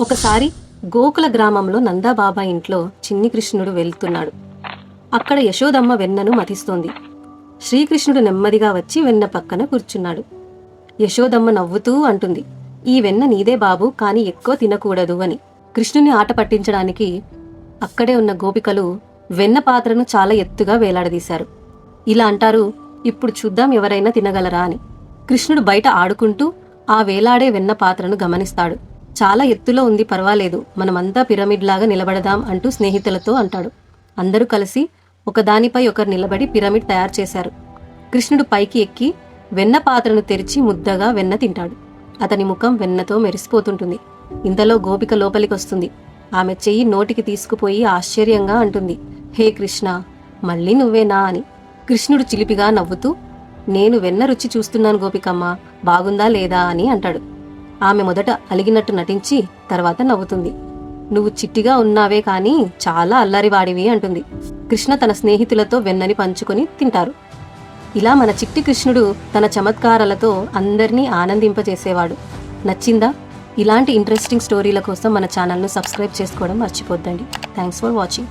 ఒకసారి గోకుల గ్రామంలో నందాబాబా ఇంట్లో చిన్ని కృష్ణుడు వెళ్తున్నాడు. అక్కడ యశోదమ్మ వెన్నను మతిస్తోంది. శ్రీకృష్ణుడు నెమ్మదిగా వచ్చి వెన్న పక్కన కూర్చున్నాడు. యశోదమ్మ నవ్వుతూ అంటుంది ఈ వెన్న నీదే బాబు కాని ఎక్కువ తినకూడదు అని. కృష్ణుని ఆట పట్టించడానికి అక్కడే ఉన్న గోపికలు వెన్న పాత్రను చాలా ఎత్తుగా వేలాడదీశారు. ఇలా అంటారు ఇప్పుడు చూద్దాం ఎవరైనా తినగలరా అని. కృష్ణుడు బయట ఆడుకుంటూ ఆ వేలాడే వెన్న పాత్రను గమనిస్తాడు. చాలా ఎత్తులో ఉంది పర్వాలేదు. మనమంతా పిరమిడ్ లాగా నిలబడదాం అంటూ స్నేహితులతో అంటాడు. అందరూ కలిసి ఒకదానిపై ఒకరు నిలబడి పిరమిడ్ తయారు చేశారు. కృష్ణుడు పైకి ఎక్కి వెన్న పాత్రను తెరిచి ముద్దగా వెన్న తింటాడు. అతని ముఖం వెన్నతో మెరిసిపోతుంటుంది. ఇంతలో గోపిక లోపలికి వస్తుంది. ఆమె చెయ్యి నోటికి తీసుకుపోయి ఆశ్చర్యంగా అంటుంది. హే కృష్ణ మళ్ళీ నువ్వేనా అని. కృష్ణుడు చిలిపిగా నవ్వుతూ నేను వెన్న రుచి చూస్తున్నాను గోపికమ్మ బాగుందా లేదా అని అంటాడు. ఆమె మొదట అలిగినట్టు నటించి తర్వాత నవ్వుతుంది. నువ్వు చిట్టిగా ఉన్నావే కానీ చాలా అల్లరివాడివి అంటుంది. కృష్ణ తన స్నేహితులతో వెన్నని పంచుకొని తింటారు. ఇలా మన చిట్టి కృష్ణుడు తన చమత్కారాలతో అందరినీ ఆనందింపజేసేవాడు. నచ్చిందా? ఇలాంటి ఇంట్రెస్టింగ్ స్టోరీల కోసం మన ఛానల్ను సబ్స్క్రైబ్ చేసుకోవడం మర్చిపోద్దండి. Thanks for watching.